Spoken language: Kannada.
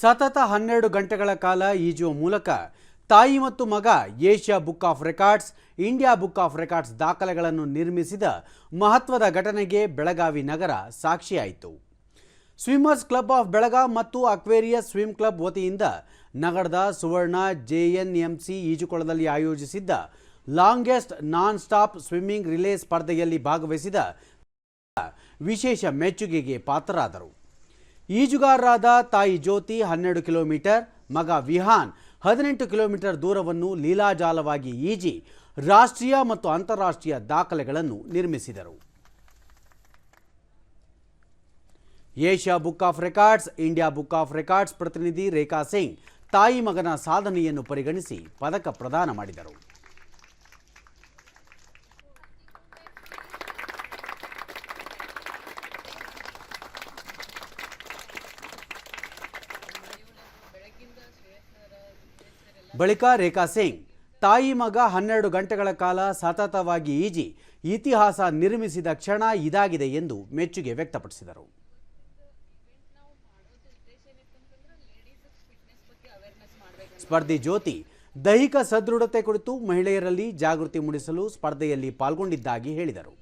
ಸತತ ಹನ್ನೆರಡು ಗಂಟೆಗಳ ಕಾಲ ಈಜುವ ಮೂಲಕ ತಾಯಿ ಮತ್ತು ಮಗ Asia book of records, India book of records ದಾಖಲೆಗಳನ್ನು ನಿರ್ಮಿಸಿದ ಮಹತ್ವದ ಘಟನೆಗೆ ಬೆಳಗಾವಿ ನಗರ ಸಾಕ್ಷಿಯಾಯಿತು. ಸ್ವಿಮ್ಮರ್ಸ್ ಕ್ಲಬ್ ಆಫ್ ಬೆಳಗಾಂ ಮತ್ತು ಅಕ್ವೇರಿಯಸ್ ಸ್ವಿಮ್ ಕ್ಲಬ್ ವತಿಯಿಂದ ನಗರದ ಸುವರ್ಣ ಜೆಎನ್ಎಂಸಿ ಈಜುಕೊಳದಲ್ಲಿ ಆಯೋಜಿಸಿದ್ದ longest non stop swimming relay ಸ್ಪರ್ಧೆಯಲ್ಲಿ ಭಾಗವಹಿಸಿದ ವಿಶೇಷ ಮೆಚ್ಚುಗೆಗೆ ಪಾತ್ರರಾದರು. ಈಜುಗಾರರಾದ ತಾಯಿ ಜ್ಯೋತಿ ಹನ್ನೆರಡು ಕಿಲೋಮೀಟರ್, ಮಗ ವಿಹಾನ್ ಹದಿನೆಂಟು ಕಿಲೋಮೀಟರ್ ದೂರವನ್ನು ಲೀಲಾಜಾಲವಾಗಿ ಈಜಿ ರಾಷ್ಟ್ರೀಯ ಮತ್ತು ಅಂತಾರಾಷ್ಟ್ರೀಯ ದಾಖಲೆಗಳನ್ನು ನಿರ್ಮಿಸಿದರು. Asia book of records, India book of records ಪ್ರತಿನಿಧಿ ರೇಖಾ ಸಿಂಗ್ ತಾಯಿ ಮಗನ ಸಾಧನೆಯನ್ನು ಪರಿಗಣಿಸಿ ಪದಕ ಪ್ರದಾನ ಮಾಡಿದರು. ಬಳಿಕ ರೇಖಾ ಸಿಂಗ್, ತಾಯಿ ಮಗ ಹನ್ನೆರಡು ಗಂಟೆಗಳ ಕಾಲ ಸತತವಾಗಿ ಈಜಿ ಇತಿಹಾಸ ನಿರ್ಮಿಸಿದ ಕ್ಷಣ ಇದಾಗಿದೆ ಎಂದು ಮೆಚ್ಚುಗೆ ವ್ಯಕ್ತಪಡಿಸಿದರು. ಸ್ಪರ್ಧಿ ಜ್ಯೋತಿ, ದೈಹಿಕ ಸದೃಢತೆ ಕುರಿತು ಮಹಿಳೆಯರಲ್ಲಿ ಜಾಗೃತಿ ಮೂಡಿಸಲು ಸ್ಪರ್ಧೆಯಲ್ಲಿ ಪಾಲ್ಗೊಂಡಿದ್ದಾಗಿ ಹೇಳಿದರು.